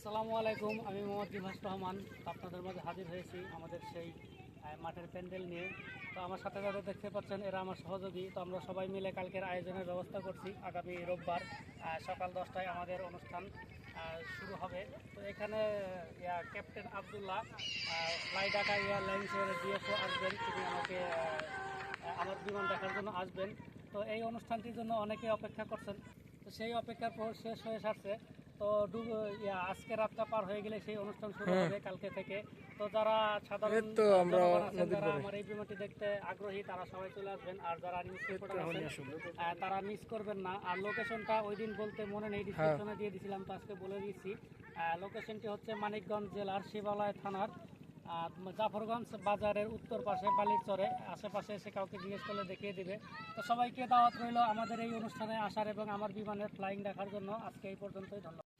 আসসালামু আলাইকুম, আমি মোহাম্মদ জিভাস রহমান। আপনাদের মাঝে হাজির হয়েছি আমাদের সেই মাঠের প্যান্ডেল নিয়ে। তো আমার সাথে যারা দেখতে পাচ্ছেন, এরা আমার সহযোগী। তো আমরা সবাই মিলে কালকের আয়োজনের ব্যবস্থা করছি। আগামী রোববার সকাল দশটায় আমাদের অনুষ্ঠান শুরু হবে। তো এখানে ক্যাপ্টেন আবদুল্লাহ ফ্লাই ঢাকা এয়ারলাইন্সের ডিএফও আসবেন। তিনি আমাকে আমার বিমান দেখার জন্য আসবেন। তো এই অনুষ্ঠানটির জন্য অনেকে অপেক্ষা করছেন। তো সেই অপেক্ষার পর শেষ হয়ে সারছে। তো আজকে রাতটা পার হয়ে গেলে সেই অনুষ্ঠান শুরু হবে কালকে থেকে। তো যারা সাধারণ তো আমরা যারা আমার এই বিমানটি দেখতে আগ্রহী তারা সবাই চলে আসবেন। আর যারা নিউজ রিপোর্টার আছেন তারা মিস করবেন না। আর লোকেশনটা ওই দিন বলতে মনে নেই ডিসক্রিপশনে দিয়ে দিয়েছিলাম তো আজকে বলে দিয়েছি। লোকেশনটি হচ্ছে মানিকগঞ্জ জেলার শিবালয় থানার আহ, জাফরগঞ্জ বাজারের উত্তর পাশে বালির চরে আশেপাশে এসে কাউকে জিজ্ঞেস করলে দেখিয়ে দিবে। তো সবাইকে দাওয়াত রইল আমাদের এই অনুষ্ঠানে আসার এবং আমার বিমানের ফ্লাইং দেখার জন্য। আজকে এই পর্যন্তই ধন্যবাদ।